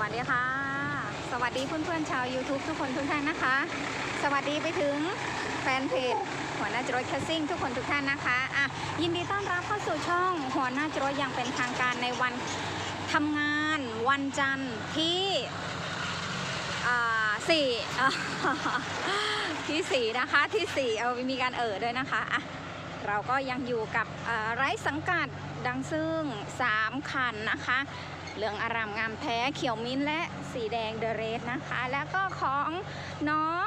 วัสดีค่ะ สวัสดีเพื่อนๆชาว YouTube ทุกคนทุกท่านนะคะ สวัสดีไปถึงแฟนเพจหัวหน้าจรวดแคสซิ่งทุกคนทุกท่านนะคะอะยินดีต้อนรับเข้าสู่ช่องหัวหน้าจรวดอย่างเป็นทางการในวันทำงาน วันจันทร์ที่อ่าสี่ที่สี่นะคะที่สี่เอามีการเอ่อด้วยนะคะอะเราก็ยังอยู่กับไร้สังกัดดังซึ่ง 3 คันนะคะ เหลืองอารามงามแท้เขียวมิ้นและสีแดงเดเรสนะคะ แล้วก็ของน้อง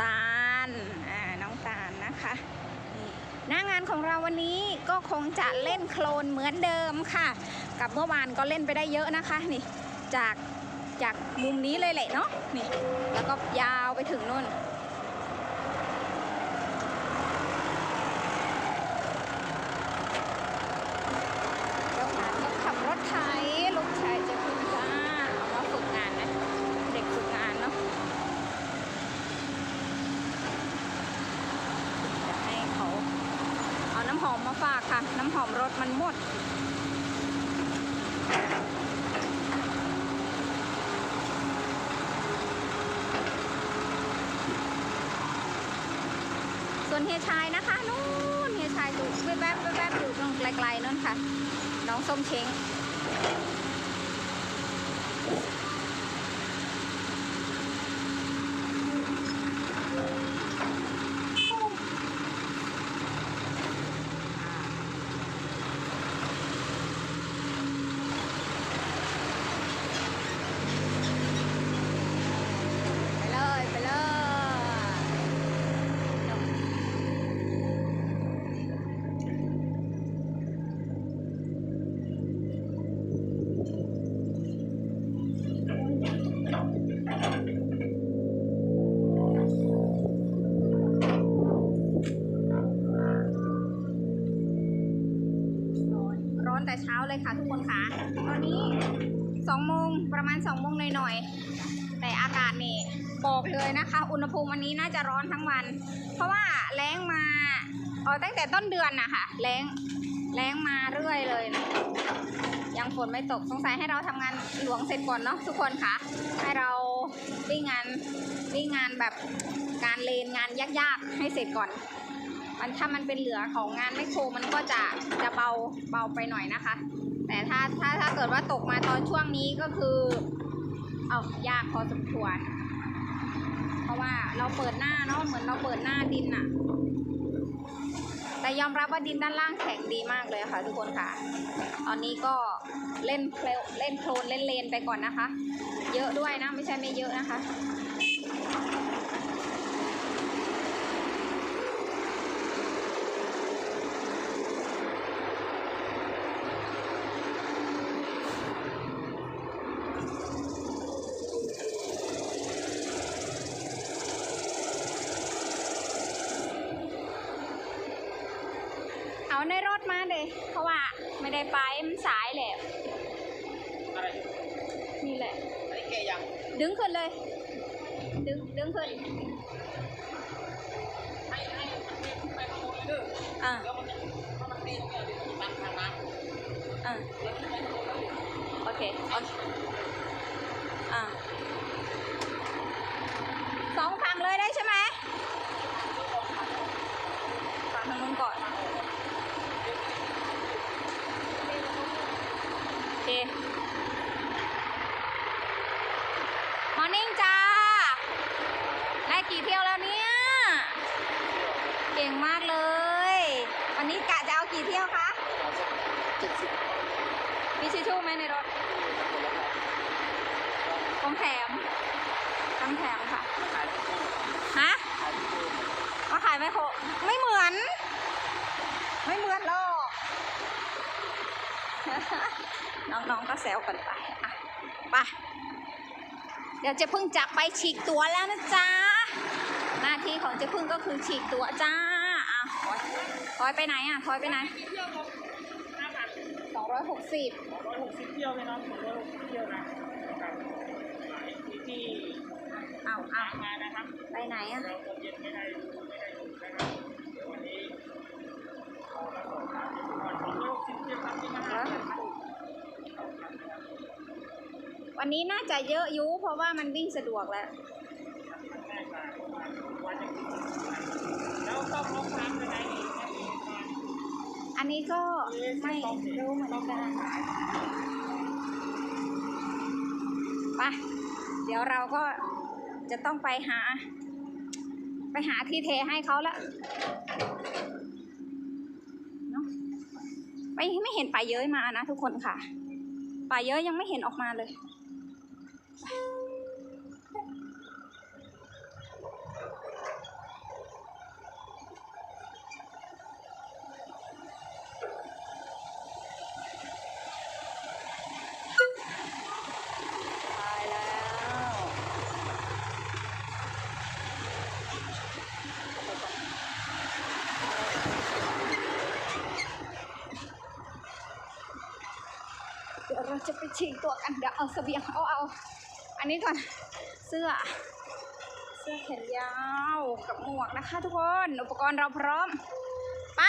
ตาลอ่าน้องตาลนะคะหน้างานของเราวันนี้ก็คงจะเล่นโคลนเหมือนเดิมค่ะ กับเมื่อวานก็เล่นไปได้เยอะนะคะนี่จากจากมุมนี้เลยแหละเนาะนี่แล้วก็ยาวไปถึงนู่น เจ้าหานก็ขับรถไถลูกชายจะพึ่งจ้าเอามาฝึกงานนะ เด็กฝึกงานเนาะจะให้เขาเอาน้ำหอมมา ฝากค่ะ น้ำหอมรสมันหมด ส่วนเฮียชายนะคะนู่นเฮียชายดูแวบๆแวบๆอยู่ตรงไกลๆนู่นค่ะ น้องส้มเช้ง เลยค่ะทุกคนค่ะ ตอนนี้สองโมงประมาณสองโมงหน่อยๆ แต่อากาศนี่บอกเลยนะคะ อุณหภูมิวันนี้น่าจะร้อนทั้งวัน เพราะว่าแรงมาเออตั้งแต่ต้นเดือนนะคะแรงแรงมาเรื่อยเลยนะยังฝนไม่ตกสงสัยให้เราทำงานหลวงเสร็จก่อนเนาะทุกคนค่ะ ให้เราวิ่งงานวิ่งงานแบบการเลนงานยากๆ ให้เสร็จก่อน มันถ้ามันเป็นเหลือของงานไม่โครมันก็จะจะเบาเบาไปหน่อยนะคะ แต่ถ้าถ้าถ้าเกิดว่าตกมาตอนช่วงนี้ก็คือ เอายากพอสมควร เพราะว่าเราเปิดหน้าเนาะเหมือนเราเปิดหน้าดินอะแต่ยอมรับว่าดินด้านล่างแข็งดีมากเลยค่ะ ทุกคนค่ะ ตอนนี้ก็เล่นเพลเล่นโคลนเล่นเลนไปก่อนนะคะ เยอะด้วยนะไม่ใช่ไม่เยอะนะคะ ในรถมาเลยเพราะว่าไม่ได้ไปมันสายแหละอะไรนี่แหละ อันนี้แกยังดึงขึ้นเลย ดึงดึงขึ้นให้ให้มันเป็นไปขโมยเด้ออ่าแล้วมันจะถ้ามันตีตรงเนี้ยเดี๋ยวมันจะตันทางน้ำอ่าแล้วมันจะไปขโมยแล้วเดี๋ยวโอเคโอเคอ่าสองฝั่งเลยได้ใช่ไหมฝั่งทางนู้นก่อนโอเค มอร์นิ่งจ้า ได้กี่เที่ยวแล้วเนี่ย เก่งมากเลย วันนี้กะจะเอากี่เที่ยวคะ มีชิชชู่ไหมในรถของแถมของแถมค่ะ ฮะมาขายไมโคไม่เหมือน ไม่เหมือนหรอ น้องๆก็แซวกันไปอะไปเดี๋ยวเจะพึ่งจะไปฉีกตัวแล้วนะจ๊ะ หน้าที่ของเจะพึ่งก็คือฉีกตัวจ้าอะถอยถอยไปไหนอะถอยไปไหนเที่ยวก็ห้าพันสองร้อยหกสิบสองร้อยหกสิบเที่ยวเลยเนาะสองร้อยหกสิบเที่ยวนะครับขายที่ที่เอาเอาทางมานะครับ ไปไหนอะเราตอนเย็นไม่ได้ไม่ได้อยู่นะครับเดี๋ยววันนี้เรามาสอบถามที่ทุก วันสองร้อยหกสิบเที่ยวครับที่มาหากันครับวันนี้น่าจะเยอะอยุเพราะว่ามันวิ่งสะดวกแล้วแล้วต้องลงน้ำไปไหนอีกครับอันนี้ก็ไม่รู้เหมือนกันไปเดี๋ยวเราก็จะต้องไปหา ไปหาที่เทให้เขาละเนาะไม่ไม่เห็นปลาเย้ยมานะทุกคนค่ะปลาเย้ยยังไม่เห็นออกมาเลย ตายแล้วเดี๋ยวเราจะไปชิงตัวกั นเดี๋ยวเอาเสบียงเอาเอาอันนี้ก่อน เสื้อ เสื้อแขนยาวกับหมวกนะคะทุกคน อุปกรณ์เราพร้อมไป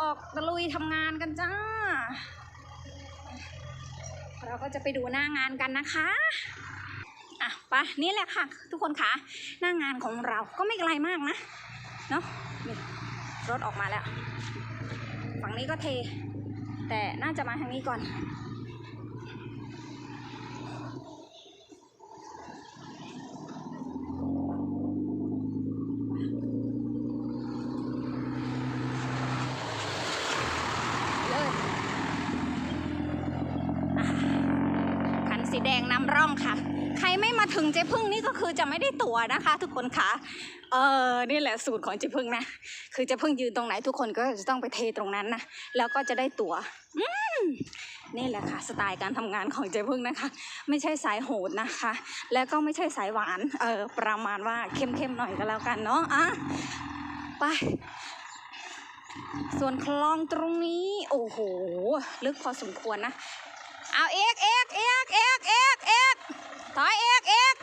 ออกตะลุยทำงานกันจ้า เราก็จะไปดูหน้างานกันนะคะอะไปะนี่แหละค่ะ ทุกคนคะหน้างานของเราก็ไม่ไกลมากนะ เนาะนี่รถออกมาแล้ว ฝั่งนี้ก็เท แต่น่าจะมาทางนี้ก่อน เลยอะคันสีแดงนำร่องค่ะ ใครไม่มา ถึงเจ๊พึ่งนี่ก็คือจะไม่ได้ตั๋วนะคะ ทุกคนคะเออนี่แหละสูตรของเจ๊พึ่งนะ คือเจ๊พึ่งยืนตรงไหนทุกคนก็จะต้องไปเทตรงนั้นนะ แล้วก็จะได้ตั๋วอืมนี่แหละค่ะสไตล์การทำงานของเจ๊พึ่งนะคะ ไม่ใช่สายโหดนะคะ แล้วก็ไม่ใช่สายหวาน เออประมาณว่าเข้มๆหน่อยก็แล้วกันเนาะอะไปส่วนคลองตรงนี้ โอ้โห ลึกพอสมควรนะ เอาเอ็กเอ็กเอ็กเอ็กเอกเอก ถอยเอกเอก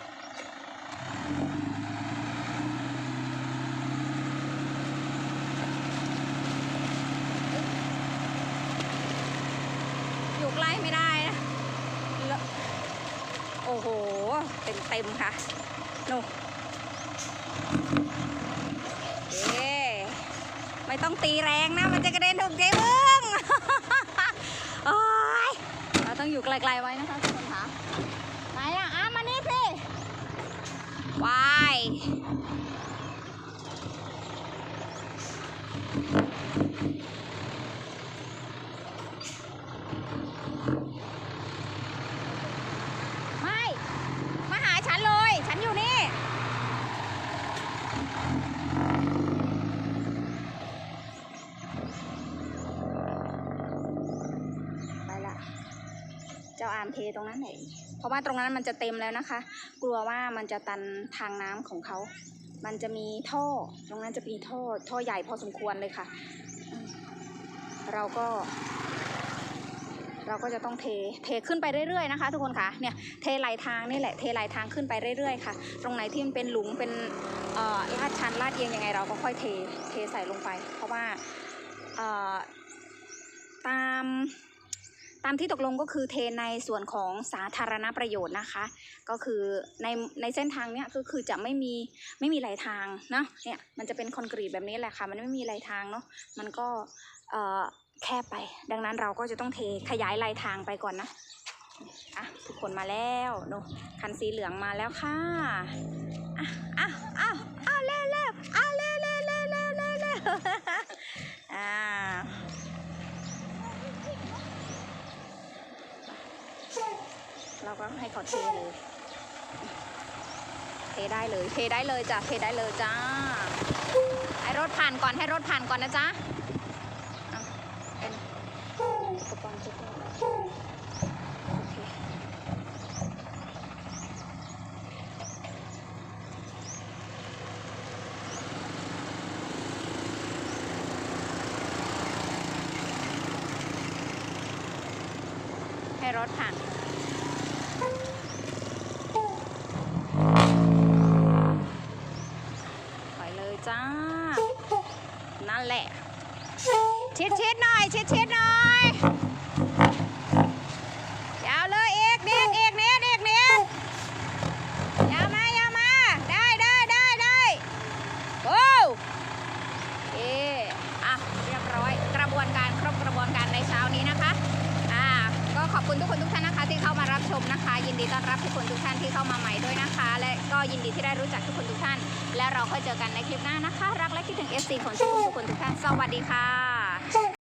อยู่ใกล้ไม่ได้นะโอ้โห เต็มเต็มค่ะนู่เอ๊ไม่ต้องตีแรงนะ มันจะกระเด็นถูกเจ๊มึงโอ้ยเราต้องอยู่ไกลๆไว้นะคะทุกคนคะไหนอะอะมานี่สิ วายไม่ มาหาฉันเลย ฉันอยู่นี่ ไปละ เจ้าอามเทตรงนั้นไหนเพราะว่าตรงนั้นมันจะเต็มแล้วนะคะ กลัวว่ามันจะตันทางน้ำของเขา มันจะมีท่อ ตรงนั้นจะมีท่อ ท่อใหญ่พอสมควรเลยค่ะ เราก็ เราก็จะต้องเท เทขึ้นไปเรื่อยๆนะคะ ทุกคนค่ะ เนี่ย เทไหลทางนี่แหละ เทไหลทางขึ้นไปเรื่อยๆค่ะ ตรงไหนที่มันเป็นหลุม เป็นอ่อลาดชันลาดเอียงยังไง เราก็ค่อยเท เทใส่ลงไป เพราะว่าอ่อตาม ตามที่ตกลงก็คือเทในส่วนของสาธารณประโยชน์นะคะ ก็คือในในเส้นทางเนี้ยก็คือจะไม่มีไม่มีไหลทางเนาะเนี่ยมันจะเป็นคอนกรีตแบบนี้แหละค่ะ มันไม่มีไหลทางเนาะมันก็เออแคบไป ดังนั้นเราก็จะต้องเทขยายไหลทางไปก่อนนะอะทุกคนมาแล้วเนาะคันสีเหลืองมาแล้วค่ะอะอะอะอะเร็วเร็วอะเร็วเร็วเร็วเร็วเร็วเร็วอ่า เรา ก็ให้เขาเทเลยเทได้เลยเทได้เลยจ้ะเทได้เลยจ้าให้รถผ่านก่อนให้รถผ่านก่อนนะจ๊ะเป็นอุปกรณ์จุดให้รถผ่าน ไปเลย จ้า นั่นแหละ ชิดชิดๆหน่อย ชิดชิดๆหน่อยยาวเลยเอกเด็กเอกเน็ต คุณทุกคนทุกท่านนะคะ ที่เข้ามารับ ชมนะคะ ยินดีต้อนรับทุกคนทุกท่านที่เข้ามาใหม่ด้วยนะคะ และก็ยินดีที่ได้รู้จักทุกคนทุกท่าน และเราค่อยเจอกันในคลิปหน้านะคะ รักและคิดถึง FC ของทุกคนทุกคนทุกท่านสวัสดีค่ะ